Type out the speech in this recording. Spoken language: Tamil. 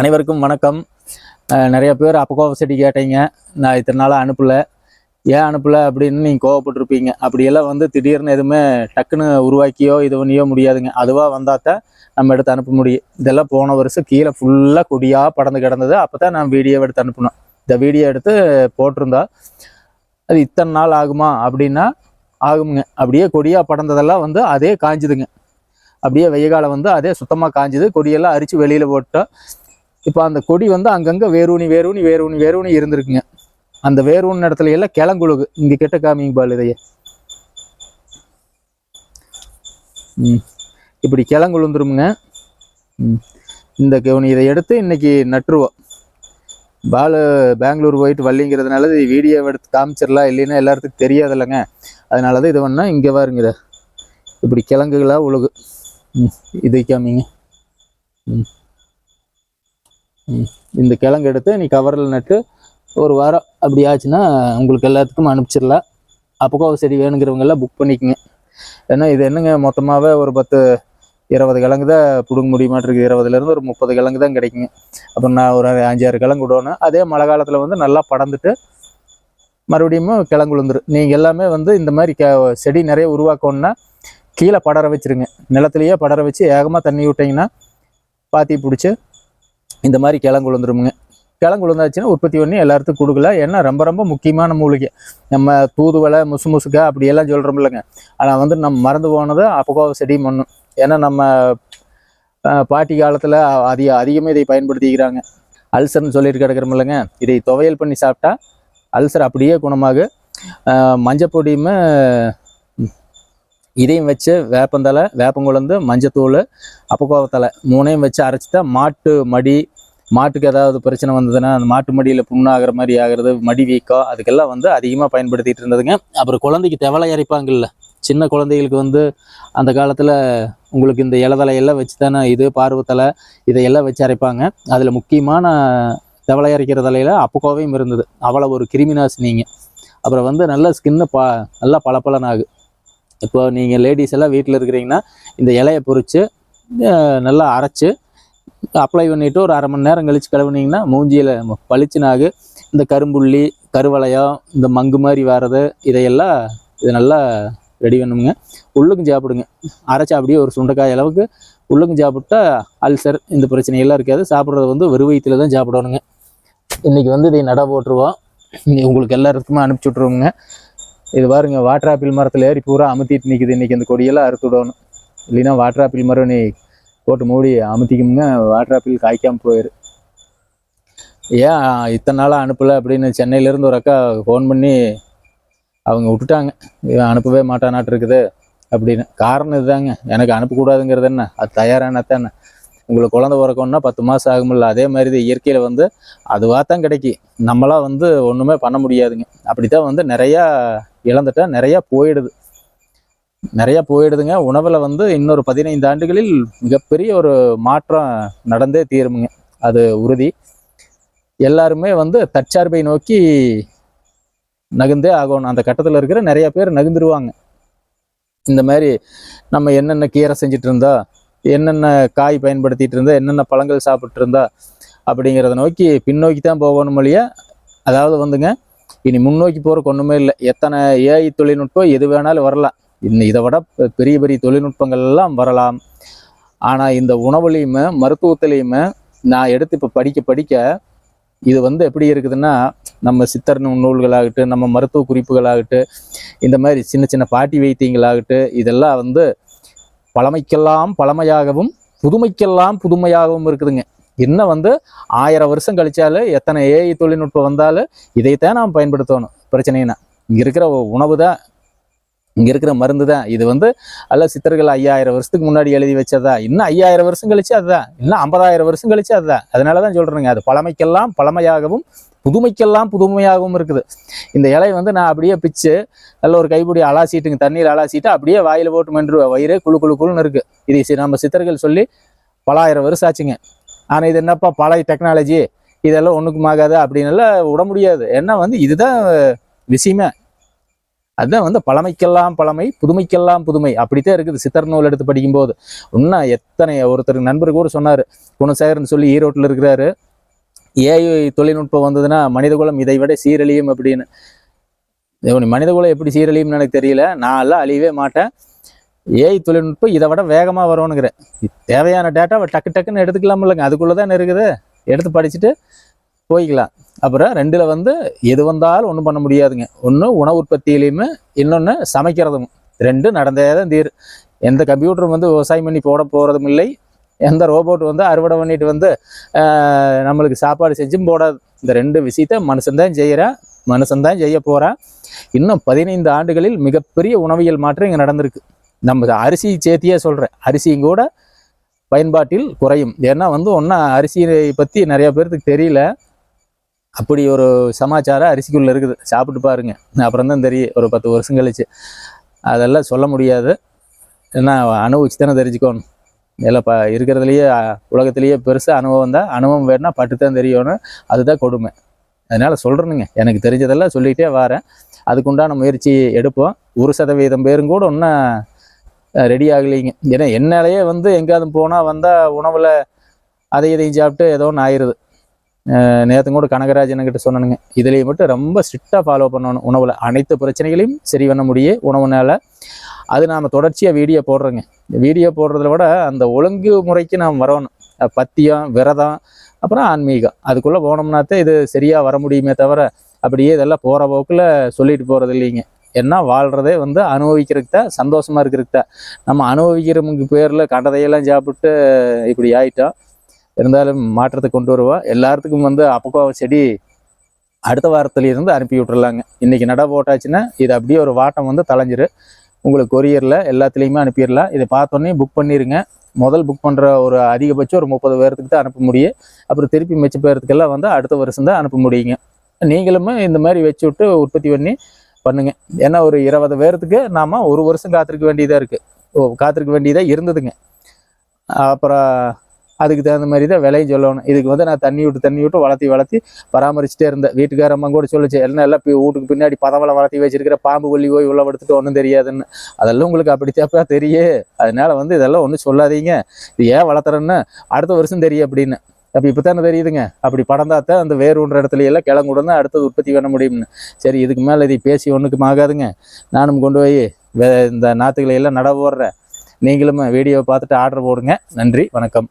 அனைவருக்கும் வணக்கம். நிறைய பேர் அப்போ செடி கேட்டீங்க. நான் இத்தனை நாளாக அனுப்பல. ஏன் அனுப்பலை அப்படின்னு நீங்கள் கோவப்பட்டிருப்பீங்க. அப்படியெல்லாம் வந்து திடீர்னு எதுவுமே டக்குன்னு உருவாக்கியோ இது பண்ணியோ முடியாதுங்க. அதுவாக வந்தாத்தான் நம்ம எடுத்து அனுப்ப முடியும் இதெல்லாம் போன வருஷம் கீழே ஃபுல்லாக கொடியாக படந்து கிடந்தது. அப்போ தான் நான் வீடியோ எடுத்து அனுப்பணும் இந்த வீடியோ எடுத்து போட்டிருந்தா அது இத்தனை நாள் ஆகுமா அப்படின்னா ஆகுங்க அப்படியே கொடியாக படந்ததெல்லாம் வந்து அதே காஞ்சுதுங்க. அப்படியே வெய்ய காலம் வந்து அதே சுத்தமாக காஞ்சுது. கொடியெல்லாம் அரித்து வெளியில் போட்டோம். இப்போ அந்த கொடி வந்து அங்கங்கே வேரூனி வேரூனி வேரூனி வேரூனி இருந்திருக்குங்க. அந்த வேரூன் இடத்துல எல்லாம் கிளங்குழுகு இங்கே கிட்ட காமிங்க பால் இதையே. ம். இப்படி கிளங்குழுந்துருமுங்க ம். இந்த கவுனி இதை எடுத்து இன்னைக்கு நட்டுருவோம். பாலு பெங்களூர் போயிட்டு வள்ளிங்கிறதுனால இது வீடியோ எடுத்து காமிச்சிடலாம். இல்லைன்னா எல்லாத்துக்கும் தெரியாதில்லைங்க. அதனால தான் இது வேணா இங்கே பாருங்க இதை. இப்படி கிழங்குகளாக உழுகு. ம். இது காமிங்க. ம். இந்த கிழங்கு எடுத்து நீ கவரில் நட்டு ஒரு வாரம் அப்படி ஆச்சுன்னா உங்களுக்கு எல்லாத்துக்கும் அனுப்பிச்சிடலாம். அப்போக்கோ செடி வேணுங்கிறவங்கெல்லாம் புக் பண்ணிக்கோங்க. ஏன்னா இது என்னங்க மொத்தமாகவே ஒரு பத்து இருபது கிழங்கு தான் பிடுங்க முடியுமாட்டிருக்கு இருபதுலேருந்து ஒரு முப்பது கிழங்கு தான் கிடைக்குங்க. அப்புறம் நான் ஒரு அஞ்சாறு கிழங்கு விடணும். அதே மழை காலத்தில் வந்து நல்லா படந்துட்டு மறுபடியும் கிழங்கு விழுந்துரும் நீங்கள் எல்லாமே வந்து இந்த மாதிரி க செடி நிறைய உருவாக்கணும்னா கீழே படர வச்சுருங்க. நிலத்துலையே படர வச்சு ஏகமாக தண்ணி விட்டிங்கன்னா பாத்தி பிடிச்சி இந்த மாதிரி கிழங்கு விழுந்துருமுங்க கிழங்கு விழுந்தாச்சுன்னா உற்பத்தி பண்ணி எல்லாத்துக்கும் கொடுக்கல. ஏன்னா ரொம்ப ரொம்ப முக்கியமான மூலிகை. நம்ம தூதுவளை முசு முசுக்கா அப்படியெல்லாம் சொல்கிறோம் இல்லைங்க ஆனால் வந்து நம்ம மறந்து போனது அப்பகோ செடி மண்ணும் ஏன்னா நம்ம பாட்டி காலத்தில் அதிக அதிகமாக இதை பயன்படுத்திக்கிறாங்க. அல்சர்னு சொல்லிட்டு கிடக்கிறோம் இல்லைங்க இதை துவையல் பண்ணி சாப்பிட்டா அல்சர் அப்படியே குணமாகு. மஞ்சப்பொடியுமே இதையும் வச்சு வேப்பந்தலை வேப்பங்குழந்து மஞ்சத்தூள் அப்பக்கோவத்தலை மூணையும் வச்சு அரைச்சி தான் மாட்டு மடி மாட்டுக்கு ஏதாவது பிரச்சனை வந்ததுன்னா அந்த மாட்டு மடியில் புண்ணாகிற மாதிரி ஆகிறது மடி வீக்கம் அதுக்கெல்லாம் வந்து அதிகமாக பயன்படுத்திகிட்டு இருந்ததுங்க. அப்புறம் குழந்தைக்கு தெவலை இறைப்பாங்கல்ல சின்ன குழந்தைகளுக்கு வந்து அந்த காலத்தில் உங்களுக்கு இந்த இலதலையெல்லாம் வச்சு தானே இது பார்வத்தலை இதையெல்லாம் வச்சு அரைப்பாங்க. அதில் முக்கியமான தெவலை அரைக்கிற தலையில் அப்பக்கோவையும் இருந்தது. அவ்வளோ ஒரு கிருமி நாசினிங்க அப்புறம் வந்து நல்ல ஸ்கின்னு பா நல்லா பளபளன்னு ஆகும் இப்போ நீங்கள் லேடிஸ் எல்லாம் வீட்டில் இருக்கிறீங்கன்னா இந்த இலையை பொறிச்சு நல்லா அரைச்சு அப்ளை பண்ணிவிட்டு ஒரு அரை மணி நேரம் கழித்து கழுவுனீங்கன்னா மூஞ்சியில் பளிச்சுனாகு இந்த கரும்புள்ளி கருவளையம் இந்த மங்கு மாதிரி வர்றது இதையெல்லாம் இது நல்லா ரெடி பண்ணுங்க. உள்ளுக்கும் சாப்பிடுங்க. அரைச்சா அப்படியே ஒரு சுண்டைக்காய் அளவுக்கு உள்ளுக்கும் சாப்பிட்டா அல்சர் இந்த பிரச்சனையெல்லாம் இருக்காது. சாப்பிட்றது வந்து வெறும் வயிற்றுல தான் சாப்பிடணுங்க. இன்றைக்கி வந்து இதை நட போட்டுருவோம் உங்களுக்கு எல்லாருக்குமே அனுப்பிச்சி விட்ருவோங்க இது பாருங்க வாட்டர் ஆப்பிள் மரத்தில் ஏறி பூரா அமுத்திட்டு நிற்கிது இன்றைக்கி அந்த கொடியெல்லாம் அறுத்து விடணும் இல்லைன்னா வாட்டர் ஆப்பிள் மரம் நீ போட்டு மூடி அமுத்திக்குமுங்க வாட்டர் ஆப்பிள் காய்க்காமல் போயிரு. ஏன் இத்தனை நாளாக அனுப்பலை அப்படின்னு சென்னையிலேருந்து ஒரு அக்கா ஃபோன் பண்ணி அவங்க விட்டுட்டாங்க. இவன் அனுப்பவே மாட்டானாட்டு இருக்குது அப்படின்னு. காரணம் இதுதாங்க. எனக்கு அனுப்பக்கூடாதுங்கிறது என்ன? அது தயாரான தானே? உங்களுக்கு குழந்தை பிறக்கணும்னா பத்து மாதம் ஆகுமில்ல அதே மாதிரி தான் இயற்கையில் வந்து அதுவாக தான் கிடைக்கி. நம்மளாம் வந்து ஒன்றுமே பண்ண முடியாதுங்க. அப்படி தான் வந்து நிறையா இழந்துட்டா நிறையா போயிடுது. நிறையா போயிடுதுங்க. உணவில் வந்து இன்னொரு பதினைந்து ஆண்டுகளில் மிகப்பெரிய ஒரு மாற்றம் நடந்தே தீருமுங்க. அது உறுதி. எல்லாருமே வந்து தற்சார்பை நோக்கி நகுந்தே ஆகணும். அந்த கட்டத்தில் இருக்கிற நிறைய பேர் நகுந்துருவாங்க இந்த மாதிரி நம்ம என்னென்ன கீரை செஞ்சுட்டு இருந்தா என்னென்ன காய் பயன்படுத்திட்டு இருந்தா என்னென்ன பழங்கள் சாப்பிட்டு இருந்தா அப்படிங்கிறத நோக்கி பின்னோக்கி தான் போகணும் இல்லையா அதாவது வந்துங்க இனி முன்னோக்கி போகிறக்கு ஒன்றுமே இல்லை. எத்தனை ஏஐ தொழில்நுட்பம் எது வேணாலும் வரலாம். இன்னும் இதை விட பெரிய பெரிய தொழில்நுட்பங்கள் எல்லாம் வரலாம். ஆனால் இந்த உணவுலேயுமே மருத்துவத்திலையுமே நான் எடுத்து இப்போ படிக்க படிக்க இது வந்து எப்படி இருக்குதுன்னா நம்ம சித்தர் நூல்களாகட்டும் நம்ம மருத்துவ குறிப்புகளாகட்டும் இந்த மாதிரி சின்ன சின்ன பாட்டி வைத்தியங்களாகட்டும் இதெல்லாம் வந்து பழமைக்கெல்லாம் பழமையாகவும் புதுமைக்கெல்லாம் புதுமையாகவும் இருக்குதுங்க. இன்னும் வந்து ஆயிரம் வருஷம் கழிச்சாலும் எத்தனை ஏஐ தொழில்நுட்பம் வந்தாலும் இதைத்தான் நாம் பயன்படுத்தணும். பிரச்சனைனா இங்கே இருக்கிற உணவு தான் இங்கே இருக்கிற மருந்து தான். இது வந்து அல்ல சித்தர்கள் ஐயாயிரம் வருஷத்துக்கு முன்னாடி எழுதி வச்சதா? இன்னும் ஐயாயிரம் வருஷம் கழிச்சு அதுதான். இன்னும் ஐம்பதாயிரம் வருஷம் கழிச்சு அதுதான். அதனால தான் சொல்கிறேங்க அது பழமைக்கெல்லாம் பழமையாகவும் புதுமைக்கெல்லாம் புதுமையாகவும் இருக்குது. இந்த இலை வந்து நான் அப்படியே பிச்சு நல்ல ஒரு கைப்பிடி அலாசிட்டுங்க தண்ணீர் அலாசிட்டு அப்படியே வாயில் போட்டு மென்று வயிறு குழு குழு குழுன்னு இருக்குது இது நம்ம சித்தர்கள் சொல்லி பலாயிரம் வருஷம் ஆச்சுங்க. ஆனால் இது என்னப்பா பழைய டெக்னாலஜி இதெல்லாம் ஒன்றுக்கும் ஆகாது அப்படின்னு எல்லாம் விட முடியாது. ஏன்னா வந்து இதுதான் விஷயமே. அதுதான் வந்து பழமைக்கெல்லாம் பழமை புதுமைக்கெல்லாம் புதுமை. அப்படித்தான் இருக்குது சித்தர் நூல் எடுத்து படிக்கும்போது. இன்னும் எத்தனை ஒருத்தர் நண்பர் கூட சொன்னார் குணசேகர்னு சொல்லி ஈரோட்டில் இருக்கிறாரு. ஏஐ தொழில்நுட்பம் வந்ததுன்னா மனிதகுலம் இதை விட சீரழியும் அப்படின்னு. மனிதகுலம் எப்படி சீரழியும்னு எனக்கு தெரியல. நான் எல்லாம் அழியவே மாட்டேன். ஏஐ தொழில்நுட்பம் இதை விட வேகமாக வரும்னுங்கிறேன். தேவையான டேட்டாவை டக்கு டக்குன்னு எடுத்துக்கலாம் இல்லைங்க அதுக்குள்ளே தானே இருக்குது. எடுத்து படிச்சுட்டு போய்க்கலாம். அப்புறம் ரெண்டில் வந்து எது வந்தாலும் ஒன்றும் பண்ண முடியாதுங்க. ஒன்று உணவு உற்பத்தியிலையுமே இன்னொன்று சமைக்கிறதும். ரெண்டு நடந்தே தான் தீர். எந்த கம்ப்யூட்டரும் வந்து விவசாயம் பண்ணி போட போகிறதும் இல்லை. எந்த ரோபோட் வந்து அறுவடை பண்ணிட்டு வந்து நம்மளுக்கு சாப்பாடு செஞ்சும் போடாது. இந்த ரெண்டு விஷயத்த மனுஷன்தான் செய்கிறான் மனுஷன்தான் செய்ய போகிறான் இன்னும் பதினைந்து ஆண்டுகளில் மிகப்பெரிய உணவியல் மாற்றம் இங்கே நடந்திருக்கு. நம்ம அரிசி சேர்த்தியே சொல்கிறேன் அரிசியும் கூட பயன்பாட்டில் குறையும். ஏன்னா வந்து ஒன்றா அரிசியை பற்றி நிறையா பேர்த்துக்கு தெரியல. அப்படி ஒரு சமாச்சாரம் அரிசிக்குள்ளே இருக்குது. சாப்பிட்டு பாருங்க. அப்புறம் தான் தெரியும் ஒரு பத்து வருஷம் கழிச்சு. அதெல்லாம் சொல்ல முடியாது. ஏன்னா அனுபவிச்சு தானே தெரிஞ்சுக்கணும். எல்லாம் ப இருக்கிறதுலையே உலகத்துலேயே பெருசாக அனுபவம் தான் அனுபவம் வேணும்னா பட்டு தான் தெரியணும் அதுதான் கொடுமை. அதனால் சொல்கிறேனுங்க எனக்கு தெரிஞ்சதெல்லாம் சொல்லிகிட்டே வரேன். அதுக்குண்டான முயற்சி எடுப்போம். ஒரு சதவீதம் பேரும் கூட இன்னும் ரெடி ஆகலைங்க. ஏன்னா என்னாலேயே வந்து எங்கேயாவது போனால் வந்தால் உணவில் அதை இதையும் சாப்பிட்டு ஏதோ ஒன்று ஆயிடுது நேற்று கூட கனகராஜன் கிட்ட சொன்னனுங்க இதுலேயும் மட்டும் ரொம்ப ஸ்ட்ரிக்டாக ஃபாலோ பண்ணணும் உணவில். அனைத்து பிரச்சனைகளையும் சரி பண்ண முடியும் உணவுனால. அது நாம் தொடர்ச்சியாக வீடியோ போடுறோங்க. வீடியோ போடுறத விட அந்த ஒழுங்கு முறைக்கு நாம் வரணும். பத்தியம் விரதம் அப்புறம் ஆன்மீகம். அதுக்குள்ளே போனோம்னாத்தே இது சரியாக வர முடியுமே தவிர அப்படியே இதெல்லாம் போகிற போக்கில் சொல்லிட்டு போகிறது இல்லைங்க. ஏன்னா வாழ்கிறதே வந்து அனுபவிக்கிறதுக்கு தான் சந்தோஷமாக இருக்கிறதுக்கு தான். நம்ம அனுபவிக்கிறவங்க பேரில் கண்டதையெல்லாம் சாப்பிட்டு இப்படி ஆயிட்டோம். இருந்தாலும் மாற்றத்தை கொண்டு வருவோம் எல்லாத்துக்கும் வந்து அப்பக்கோ செடி அடுத்த வாரத்துலேருந்து அனுப்பி விட்டுறலாங்க இன்றைக்கி நட போட்டாச்சுன்னா இது அப்படியே ஒரு வாட்டம் வந்து தலைஞ்சிரு உங்களுக்கு கொரியரில் எல்லாத்துலேயுமே அனுப்பிடலாம். இதை பார்த்தோன்னே புக் பண்ணிடுங்க முதல் புக் பண்ணுற ஒரு அதிகபட்சம் ஒரு முப்பது பேர்த்துக்கு தான் அனுப்ப முடியும். அப்புறம் திருப்பி மிச்ச பேர்த்துக்கெல்லாம் வந்து அடுத்த வருஷம் தான் அனுப்ப முடியுங்க. நீங்களுமே இந்த மாதிரி வச்சு விட்டு உற்பத்தி பண்ணி பண்ணுங்கள் ஏன்னா ஒரு இருபது பேர்த்துக்கு நாம ஒரு வருஷம் காத்திருக்க வேண்டியதாக இருக்குது ஓ காத்திருக்க வேண்டியதாக இருந்ததுங்க. அப்புறம் அதுக்கு தகுந்த மாதிரி தான் விலையும் சொல்லணும். இதுக்கு வந்து நான் தண்ணி விட்டு தண்ணி விட்டு வளர்த்தி வளர்த்தி பராமரிச்சுட்டே இருந்தேன். வீட்டுக்கார அம்மா கூட சொல்லிச்சு எல்லாம் எல்லாம் வீட்டுக்கு பின்னாடி பதவலை வளர்த்தி வச்சிருக்கிற பாம்பு கொல்லி போய் உள்ள எடுத்துட்டு ஒன்றும் தெரியாதுன்னு. அதெல்லாம் உங்களுக்கு அப்படி தப்பா தெரியே. அதனால வந்து இதெல்லாம் ஒன்றும் சொல்லாதீங்க. இது ஏன் வளர்த்துறேன்னு அடுத்த வருஷம் தெரியும் அப்படின்னு. அப்போ இப்போ தானே தெரியுதுங்க. அப்படி படந்தாத்தான் அந்த வேர் இடத்துல எல்லாம் கிழங்கு அடுத்தது உற்பத்தி பண்ண முடியும்னு. சரி இதுக்கு மேலே இதை பேசி ஒன்றுக்கும் ஆகாதுங்க. நானும் கொண்டு போய் வே இந்த நாற்றுகளை எல்லாம் நட போடுறேன். நீங்களும் வீடியோவை பார்த்துட்டு ஆர்டர் போடுங்க. நன்றி வணக்கம்.